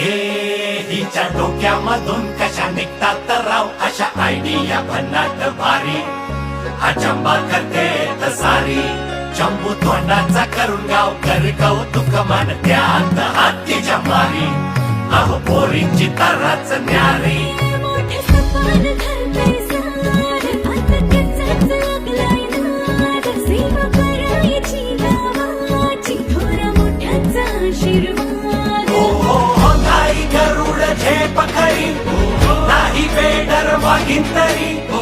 हे हिच्या डोक्यामधून कशा निघतात तर राव? अशा आयडिया भन्नाट भारी. हा चंबा करते तर सारी. चंबू तोंडाचा करून गाव कर कौतुक मान त्यात हातीच्या मारी अहो पोरींची तराच न्यारी. मोठे Pintarico.